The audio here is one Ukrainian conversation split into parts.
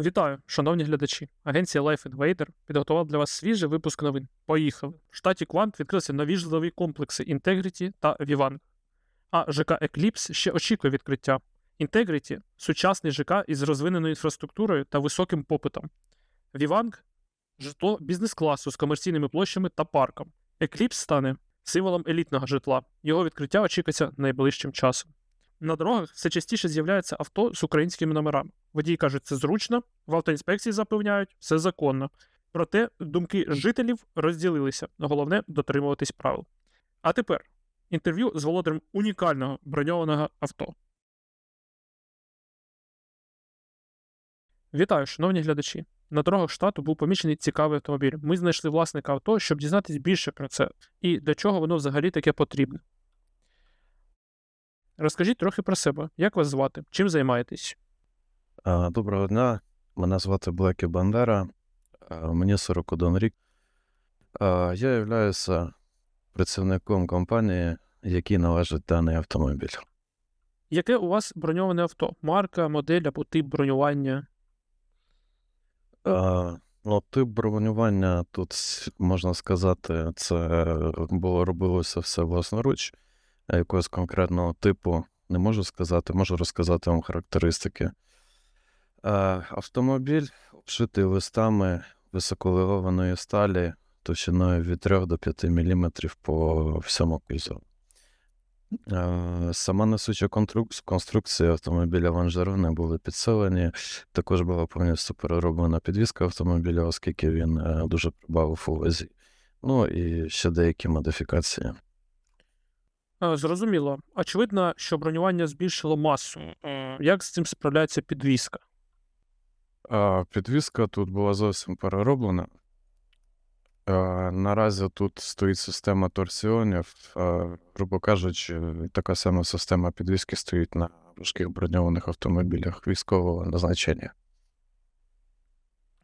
Вітаю, шановні глядачі. Агенція Life Invader підготувала для вас свіжий випуск новин. Поїхали. В штаті Квант відкрилися нові житлові комплекси Integrity та Vivank. А ЖК Eclipse ще очікує відкриття. Integrity – сучасний ЖК із розвиненою інфраструктурою та високим попитом. Vivank – житло бізнес-класу з комерційними площами та парком. Eclipse стане символом елітного житла. Його відкриття очікується найближчим часом. На дорогах все частіше з'являються авто з українськими номерами. Водії кажуть, це зручно, в автоінспекції запевняють, все законно. Проте думки жителів розділилися. Головне дотримуватись правил. А тепер інтерв'ю з володарем унікального броньованого авто. Вітаю, шановні глядачі. На дорогах штату був помічений цікавий автомобіль. Ми знайшли власника авто, щоб дізнатись більше про це і для чого воно взагалі таке потрібне. Розкажіть трохи про себе. Як вас звати? Чим займаєтесь? Доброго дня. Мене звати Блекі Бандера. Мені 41 рік. Я являюся працівником компанії, якій належить даний автомобіль. Яке у вас броньоване авто? Марка, модель або тип бронювання? А, Ну, тип бронювання тут, можна сказати, це було робилося все власноруч. Якогось конкретного типу не можу сказати, можу розказати вам характеристики. Автомобіль обшитий листами високолегованої сталі товщиною від 3 до 5 мм по всьому кузову. Е, Сама несуча конструкція автомобіля лонжерони були підсилені. Також була повністю перероблена підвізка автомобіля, оскільки він е, дуже прибавив у вазі. Ну і ще деякі модифікації. Е, Зрозуміло. Очевидно, що бронювання збільшило масу. Е, Як з цим справляється підвізка? А підвізка тут була зовсім перероблена. Е, Наразі тут стоїть система торсіонів. Е, Грубо кажучи, така сама система підвізки стоїть на важких броньованих автомобілях військового назначення.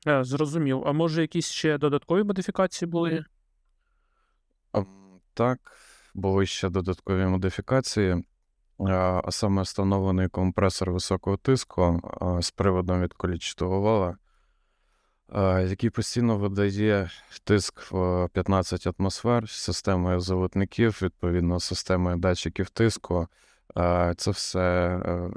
Е, Зрозумів. А може якісь ще додаткові модифікації були? Ем, Так, були ще додаткові модифікації, а саме встановлений компресор високого тиску з приводом від колічного вала, який постійно видає тиск в 15 атмосфер з системою золотників, відповідно, системою датчиків тиску. Це все, е,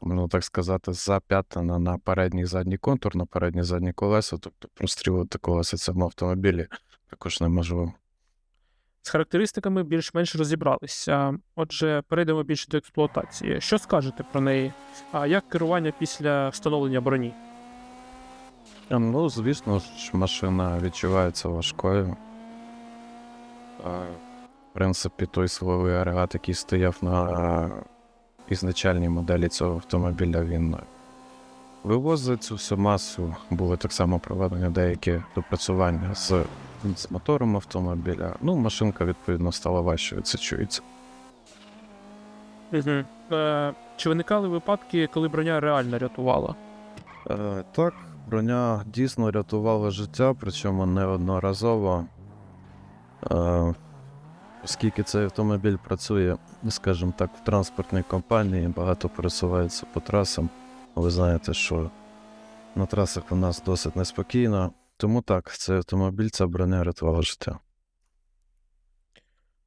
можна так сказати, зап'ятано на передній задній контур, на переднє і заднє колесо, тобто прострілити колеса цьому автомобілі також неможливо. З характеристиками більш-менш розібралися. Отже, перейдемо більше до експлуатації. Що скажете про неї? А як керування після встановлення броні? Ну, звісно ж, машина відчувається важкою. В принципі, той силовий агрегат, який стояв на ізначальній моделі цього автомобіля, він вивозить цю всю масу. Були так само проведені деякі допрацювання з, з мотором автомобіля. Ну, машинка, відповідно, стала важчою, це чується. Угу. Е, чи виникали випадки, коли броня реально рятувала? Е, так, броня дійсно рятувала життя, причому неодноразово. Е, оскільки цей автомобіль працює, скажімо так, в транспортній компанії, багато пересувається по трасам. Ви знаєте, що на трасах у нас досить неспокійно. Тому так, цей автомобіль, ця броня рятувала життя.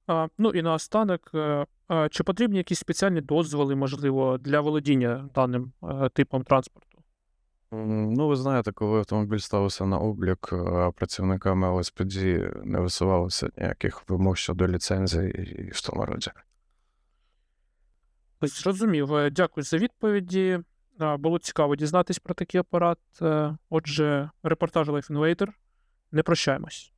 А, ну і наостанок, е, а, чи потрібні якісь спеціальні дозволи, можливо, для володіння даним е, типом транспорту? Ну, ви знаєте, коли автомобіль ставився на облік, е, працівниками ЛСПД не висувалося ніяких вимог щодо ліцензії і в тому роді. Зрозумів. Дякую за відповіді. Було цікаво дізнатись про такий апарат. Е, Отже, репортаж Life Invader. Не прощаємось.